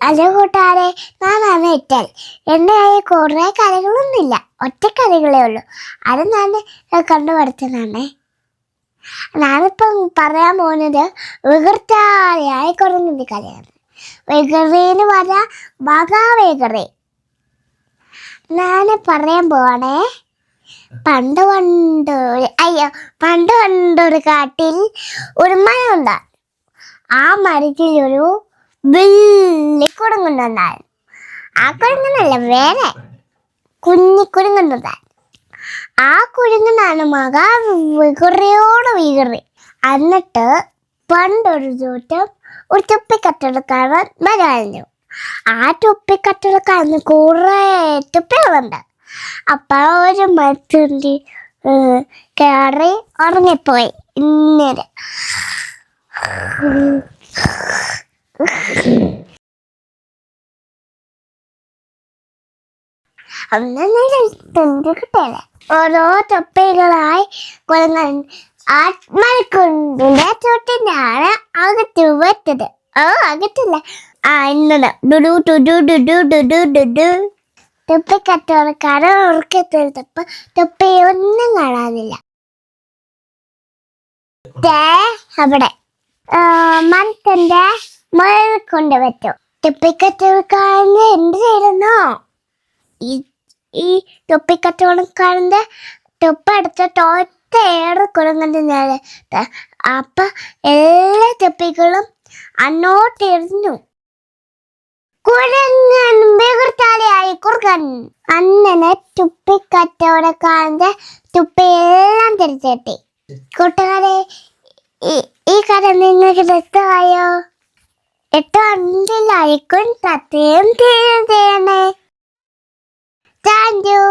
അല്ല കൂട്ടാരെ ഞാനാണ് ഇട്ടൽ എന്റെ കയ്യിൽ കുറേ കറികളൊന്നുമില്ല. ഒറ്റ കറികളേ ഉള്ളൂ. അത് ഞാൻ കണ്ടുപിടുത്തനാണേ ഞാനിപ്പം പറയാൻ പോകുന്നത് വികൃത്താളിയായ കുരങ്ങിന്റെ കഥയാണ് വികൃതിന്ന് പറഞ്ഞാൽ മഹാവികൃതി ഞാൻ പറയാൻ പോവാണേ. പണ്ട് പണ്ട് അയ്യോ പണ്ട് പണ്ടൊരു കാട്ടിൽ ഒരു മരം ഉണ്ടാ ആ മരത്തിൽ ഒരു വലിയ കുടുങ്ങുന്നുണ്ടായിരുന്നു ആ കുടുങ്ങുന്നല്ല വേറെ കുഞ്ഞി കുടുങ്ങുന്നുണ്ടായിരുന്നു ആ കുടുങ്ങുന്നാണ് മക വികറിയോട് വികറി എന്നിട്ട് പണ്ടൊരു ചോറ്റം ഒരു തുപ്പിക്കട്ടെടുക്കാരൻ വരാഞ്ഞു. ആ തുപ്പിക്കട്ടെടുക്കാൻ കുറേ തുപ്പികളുണ്ട്. അപ്പൊ ഒരു മരത്തുണ്ടി കയറി ഉറങ്ങിപ്പോയി. ഇന്നലെ. അന്നു കിട്ടേനെ ഓരോ തൊപ്പികളായി കുരങ്ങൻ ആത്മക്കുണ്ടിന്റെ ചുട്ടിനാണ് അകത്ത് വെച്ചത്. ഓ അകത്തില്ല. ആ ഇന്നത്. ഡുഡു ഡുഡു ഡുഡു ഡുഡു ഡുഡു തൊപ്പി കച്ചവടക്കാരൻ ഉറക്കത്തെടുത്തപ്പോ തൊപ്പി ഒന്നും കാണാനില്ല. അവിടെ. മരത്തിന്റെ മുകളിൽ പറ്റും. തൊപ്പിക്കച്ചവടക്കാരൻ എന്ത് ചെയ്തെന്നോ ഈ ഈ തൊപ്പിക്കച്ചവടക്കാരന്റെ തൊപ്പടുത്ത തോറ്റ ഏറെ നേരെ അപ്പൊ എല്ലാ തൊപ്പികളും അന്നോട്ടെറിഞ്ഞു കുരങ്ങൻ വികൃതാളിയായി കുറുക്കൻ അങ്ങനെ തുപ്പിക്കച്ചവടക്കാരന്റെ തുപ്പിയെല്ലാം തിരിച്ചെത്തി കൂട്ടുകാരെ ഈ- കഥ നിങ്ങൾക്ക് ഇഷ്ടമായോ ഇഷ്ടമുണ്ടെങ്കിൽ ലൈക്കും ചെയ്യണേ താങ്ക് യു.